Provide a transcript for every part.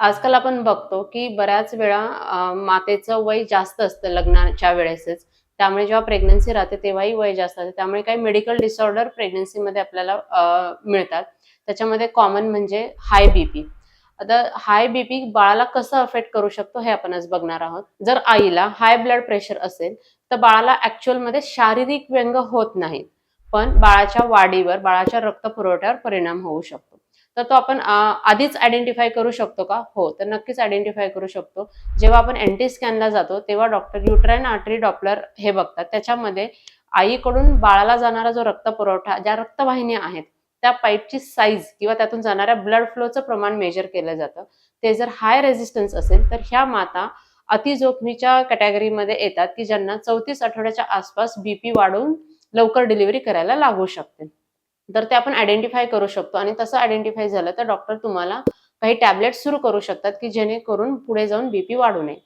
आजकाल आपण बघतो की बऱ्याच वेळा मातेचं वय जास्त असतं लग्नाच्या वेळेसच. त्यामुळे जेव्हा प्रेग्नन्सी राहते तेव्हाही वय जास्त असते. त्यामुळे काही मेडिकल डिसऑर्डर प्रेग्नन्सीमध्ये आपल्याला मिळतात. त्याच्यामध्ये कॉमन म्हणजे हाय बीपी आता हाय बीपी बाळाला कसं अफेक्ट करू शकतो हे आपण आज बघणार आहोत. जर आईला हाय ब्लड प्रेशर असेल तर बाळाला ऍक्च्युअलमध्ये शारीरिक व्यंग होत नाही पण बाळाच्या वाढीवर बाळाच्या रक्त पुरवठ्यावर परिणाम होऊ शकतो. तर तो आपण आधीच आयडेंटिफाय करू शकतो का? हो तर नक्कीच आयडेंटिफाय करू शकतो. जेव्हा आपण एनटी स्कॅनला जातो तेव्हा डॉक्टर युट्राईन आर्टरी डॉपलर हे बघतात. त्याच्यामध्ये आईकडून बाळाला जाणारा जो रक्त पुरवठा ज्या रक्तवाहिन्या आहेत त्या पाईपची साईज किंवा त्यातून जाणाऱ्या ब्लड फ्लोचं प्रमाण मेजर केलं जातं. ते जर हाय रेझिस्टन्स असेल तर ह्या माता अतिजोखमीच्या कॅटेगरीमध्ये येतात की ज्यांना चौतीस आठवड्याच्या आसपास बीपी वाढून लवकर डिलिव्हरी करायला लागू शकते. तर ते आपण आयडेंटिफाय करू शकतो. आणि तसं आयडेंटिफाय झालं तर डॉक्टर तुम्हाला काही टॅबलेट सुरू करू शकतात की जेणेकरून पुढे जाऊन बीपी वाढू नये.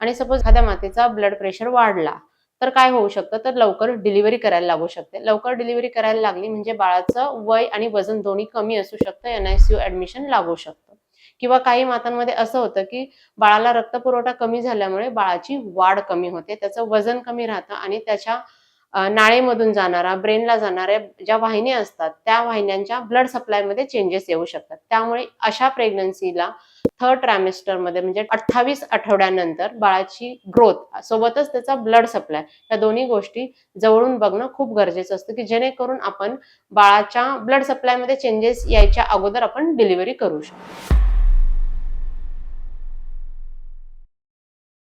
आणि सपोज एखाद्या मातेचा ब्लड प्रेशर वाढला तर काय होऊ शकतं? तर लवकर डिलिव्हरी करायला लागू शकते. लवकर डिलिव्हरी करायला लागली म्हणजे बाळाचं वय आणि वजन दोन्ही कमी असू शकतं एनआयसीयू ऍडमिशन लागू शकतं. किंवा काही मातांमध्ये असं होतं की बाळाला रक्तपुरवठा कमी झाल्यामुळे बाळाची वाढ कमी होते त्याचं वजन कमी राहतं आणि त्याच्या नाळेमधून जाणारा ब्रेनला जाणाऱ्या ज्या वाहिन्या असतात त्या वाहिन्यांच्या ब्लड सप्लायमध्ये चेंजेस येऊ शकतात. त्यामुळे अशा प्रेग्नन्सीला थर्ड ट्रायमेस्टरमध्ये म्हणजे अठ्ठावीस आठवड्यानंतर बाळाची ग्रोथ सोबतच त्याचा ब्लड सप्लाय या दोन्ही गोष्टी जवळून बघणं खूप गरजेचं असतं की जेणेकरून आपण बाळाच्या ब्लड सप्लायमध्ये चेंजेस यायच्या अगोदर आपण डिलिव्हरी करू शकतो